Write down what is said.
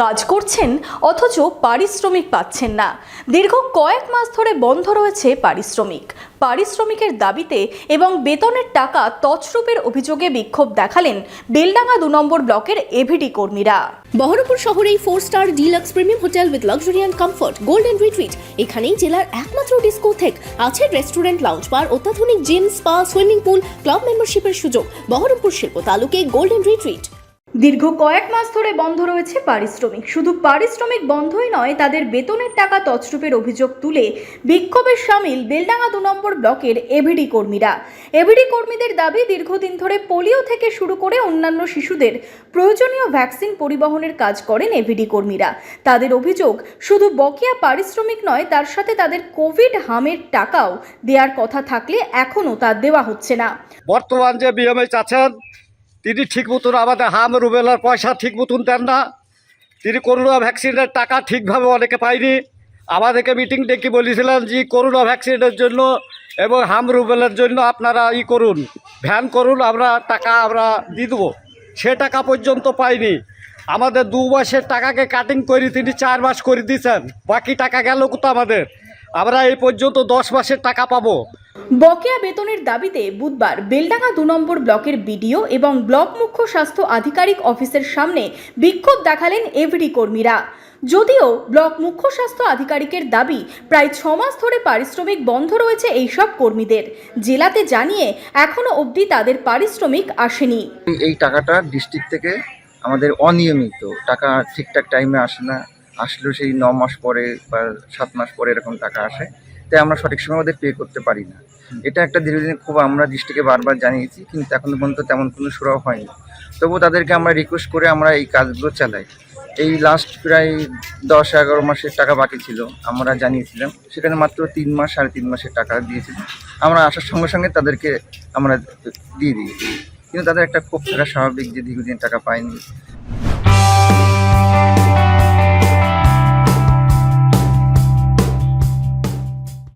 কাজ করছেন, অথচ পারিশ্রমিক পাচ্ছেন না। দীর্ঘ কয়েক মাস ধরে বন্ধ রয়েছে পারিশ্রমিক। পারিশ্রমিকের দাবিতে এবং বেতনের টাকা তছরূপের অভিযোগে বিক্ষোভ দেখালেন বেলডাঙ্গা দু নম্বর ব্লকের এভিডি কর্মীরা। বহরমপুর শহরেই four star deluxe premium hotel with luxury and comfort golden retreat এখানেই জেলার একমাত্র ডিস্কোথেক আছে রেস্টুরেন্ট লাউঞ্জ বার অত্যাধুনিক gym spa swimming pool club মেম্বারশিপের সুযোগ। বহরমপুর শিল্প তালুকে গোল্ডেন রিট্রিট দীর্ঘ কয়েক মাস ধরে বন্ধ রয়েছে পারিশ্রমিক। শুধু পারিশ্রমিক বন্ধই নয়, তাদের বেতনের টাকা তছরূপের অভিযোগ তুলে বিক্ষোভের সামিল বেলডাঙ্গা দু নম্বর ব্লকের এভিডি কর্মীরা। এভিডি কর্মীদের দাবি, দীর্ঘদিন ধরে পোলিও থেকে শুরু করে অন্যান্য শিশুদের প্রয়োজনীয় ভ্যাকসিন পরিবহনের কাজ করেন এভিডি কর্মীরা। তাদের অভিযোগ, শুধু বকেয়া পারিশ্রমিক নয়, তার সাথে তাদের কোভিড হামের টাকাও দেওয়ার কথা থাকলে এখনও তা দেওয়া হচ্ছে না। বর্তমান যে বিএমএইচ আছেন তিনি ঠিক মতন আমাদের হাম রুবেলার পয়সা ঠিক মতন দেন না। তিনি করোনা ভ্যাকসিনের টাকা ঠিকভাবে অনেকে পায়নি। আমাদেরকে মিটিং ডেকে বলেছিলেন যে করোনা ভ্যাকসিনের জন্য এবং হাম রুবেলার জন্য আপনারা ই করুন, ভ্যান করুন, আমরা টাকা আমরা দিয়ে দেবো। সে টাকা পর্যন্ত পাইনি আমাদের দু মাসের টাকাকে কাটিং করে তিনি চার মাস করে দিয়েছেন। বাকি টাকা গেল কোথা আমাদের? আমরা এই পর্যন্ত দশ মাসের টাকা পাবো। বকেয়া বেতনের দাবিতে বুধবার বেলডাঙ্গা দু নম্বর ব্লকের বিডিও এবং ব্লক মুখ্য স্বাস্থ্য আধিকারিক অফিসের সামনে বিক্ষোভ দেখালেন এভরি কর্মীরা। যদিও ব্লক মুখ্য স্বাস্থ্য আধিকারিকের দাবি, প্রায় ছ মাস ধরে পারিশ্রমিক বন্ধ রয়েছে এইসব কর্মীদের। জেলাতে জানিয়ে এখনও অবধি তাদের পারিশ্রমিক আসেনি। এই টাকাটা ডিস্ট্রিক্ট থেকে আমাদের অনিয়মিত, টাকা ঠিকঠাক টাইমে আসে না। আসলেও সেই ন মাস পরে বা সাত মাস পরে এরকম টাকা আসে। তাই আমরা সঠিক সময় ওদের পে করতে পারি না। এটা একটা দীর্ঘদিন খুব আমরা ডিস্ট্রিক্টে বারবার জানিয়েছি, কিন্তু এখনও পর্যন্ত তেমন কোনো সুরাও হয়নি। তবুও তাদেরকে আমরা রিকোয়েস্ট করে আমরা এই কাজগুলো চালাই। এই লাস্ট প্রায় দশ এগারো মাসের টাকা বাকি ছিল, আমরা জানিয়েছিলাম। সেখানে মাত্র তিন মাস, সাড়ে তিন মাসের টাকা দিয়েছিলাম। আমরা আসার সঙ্গে সঙ্গে তাদেরকে আমরা দিয়ে দিয়েছি। কিন্তু তাদের একটা ক্ষোভ থাকা স্বাভাবিক যে দীর্ঘদিন টাকা পায়নি।